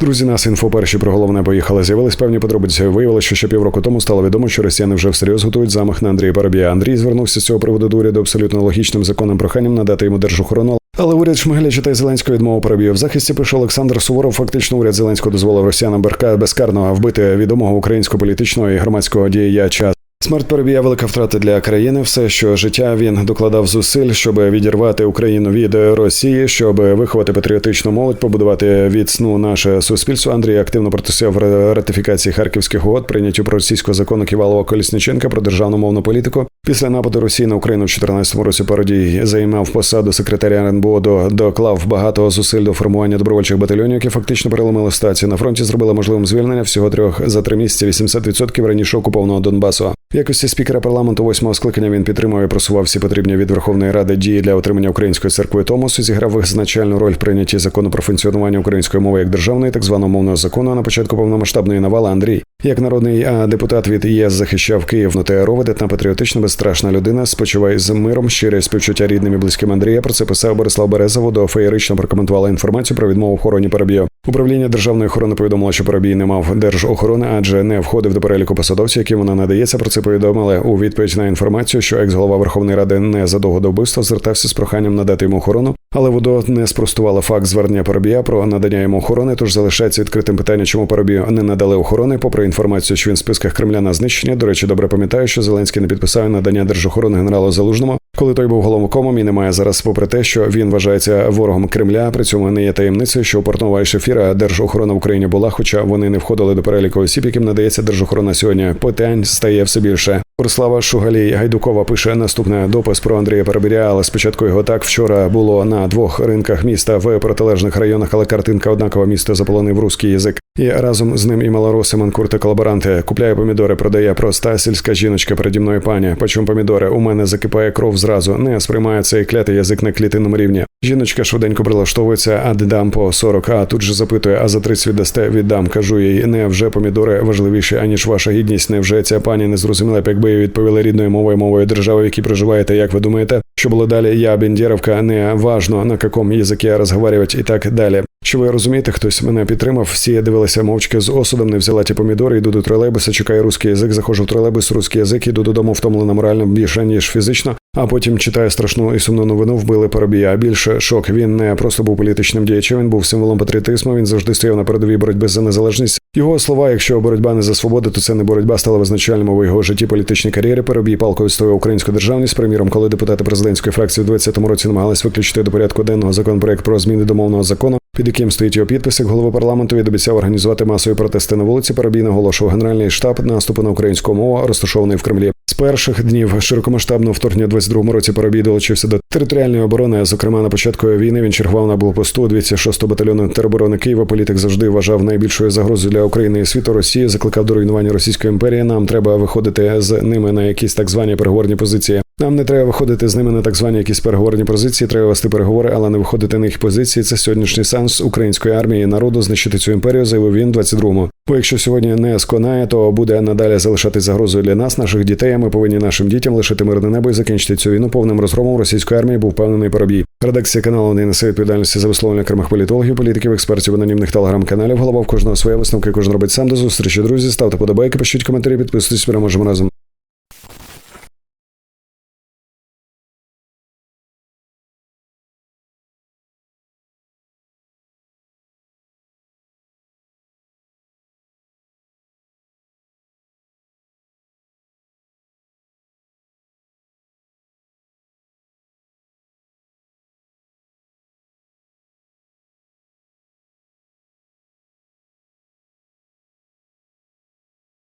Друзі, нас інфо перші про головне поїхали. З'явились певні подробиці. Виявилося, що ще півроку тому стало відомо, що росіяни вже всерйоз готують замах на Андрія Парабія. Андрій звернувся з цього приводу до уряду абсолютно логічним законним проханням надати йому держохорону. Але уряд Шмигаля та Зеленського відмовив Парабію. В захисті пише Олександр Суворов. Фактично, уряд Зеленського дозволив росіянам Берка безкарно вбити відомого українського політичного і громадського діяча. Смерть Парубія – велика втрата для країни. Все, що життя він докладав зусиль, щоб відірвати Україну від Росії, щоб виховати патріотичну молодь, побудувати від сну наше суспільство. Андрій активно протистояв ратифікації харківських угод, прийняттю проросійського закону Ківалова Колісниченка про державну мовну політику. Після нападу Росії на Україну в 2014 році Пародій займав посаду секретаря РНБО, до- доклав багато зусиль до формування добровольчих батальйонів, які фактично переломили ситуацію на фронті. Зробили можливим звільнення всього трьох за три місяці 80% раніше окупованого Донбасу. В якості спікера парламенту восьмого скликання він підтримав і просував всі потрібні від Верховної Ради дії для отримання української церкви Томосу. Зіграв визначальну роль в прийнятті закону про функціонування української мови як державної, так званого мовного закону. А на початку повномасштабної навали Андрій, як народний депутат від ЄС, захищав Київ. на ТРО видатна патріотична, безстрашна людина. Спочиває з миром, щире співчуття рідним і близьким Андрія. Про це писав Борислав Березов. До феєрично прокоментувала інформацію про відмову охороні Парабію. Управління державної охорони повідомило, що Парабій не мав держохорони, адже не входив до переліку посадовців, яким вона надається. Про це повідомили у відповідь на інформацію, що екс-голова Верховної Ради незадовго до вбивства звертався з проханням надати йому охорону, але ВОДО не спростувала факт звернення Парубія про надання йому охорони. Тож залишається відкритим питання, чому Парубію не надали охорони. Попри інформацію, що він в списках Кремля на знищення. До речі, добре пам'ятаю, що Зеленський не підписав надання держохорони генералу Залужному, коли той був головкомом і немає зараз, попри те, що він вважається ворогом Кремля. При цьому не є таємницею, що у Портнова і Шефіра держохорона в Україні була, хоча вони не входили до переліку осіб, яким надається держохорона сьогодні. Питань стає все більше. Борислава Шугалій Гайдукова пише наступне допис про Андрія Парабіря, але спочатку його так вчора було на двох ринках міста в протилежних районах, але картинка однакова місто заполонив русський язик. І разом з ним і малороси манкурти колаборанти. Купляє помідори, продає проста сільська жіночка переді мною пані. Почому помідори? У мене закипає кров зразу. Не сприймає цей клятий язик на клітинному рівні. Жіночка швиденько прилаштовується, а дам по 40, а тут же запитує, а за 30 віддасте віддам. Кажу їй, не вже помідори важливіші, аніж ваша гідність. Невже ця пані не зрозуміла, якби їй відповіли рідною мовою мовою держави, в якій проживаєте, як ви думаєте, що було далі? Я Бендєровка, не важно на якому язикі розговорювати і так далі. Чи ви розумієте, хтось мене підтримав? Всі дивилися мовчки з осудом, не взяла ті помідори, йду до тролейбуса, чекаю русський язик, заходжу в тролейбус, русський язик, іду додому втомлена морально більше ніж фізично. А потім читаю страшну і сумну новину, вбили Парубія. Більше шок. Він не просто був політичним діячем, він був символом патріотизму. Він завжди стояв на передовій боротьби за незалежність. Його слова, якщо боротьба не за свободу, то це не боротьба стала визначальним у його житті політичній кар'єрі. Парубій палкою відстоював українську державність. Приміром, коли депутати президентської фракції в 20-му році намагались виключити до порядку денного законопроект про зміни до мовного закону, під яким стоїть його підпис, голова парламенту він обіцяв організувати масові протести на вулиці. Парубій наголошував генеральний штаб наступу на українську мову, розташований в Кремлі. Перших днів широкомасштабного вторгнення у 22-му році Парубій долучився до територіальної оборони. Зокрема, на початку війни він чергував на блокпосту 206-го батальйону тероборони Києва. Політик завжди вважав найбільшою загрозою для України і світу Росії. Закликав до руйнування російської імперії. Нам треба виходити з ними на якісь так звані переговорні позиції. Нам не треба виходити з ними на так звані якісь переговорні позиції. Треба вести переговори, але не виходити на їх позиції. Це сьогоднішній сенс української армії і народу знищити цю імперію. Заявив він 22-му. Бо якщо сьогодні не сконає, то буде надалі залишатись загрозою для нас, наших дітей. а Ми повинні нашим дітям лишити мирне небо і закінчити цю війну повним розгромом російської армії. Був впевнений Парубій. Редакція каналу не несе відповідальності за висловлення окремих політологів, політиків, експертів, анонімних телеграм-каналів. Голова в кожного своє висновки. Кожен робить сам до зустрічі. Друзі, ставте подобайки, пишіть коментарі, підписуйтесь. Переможемо разом.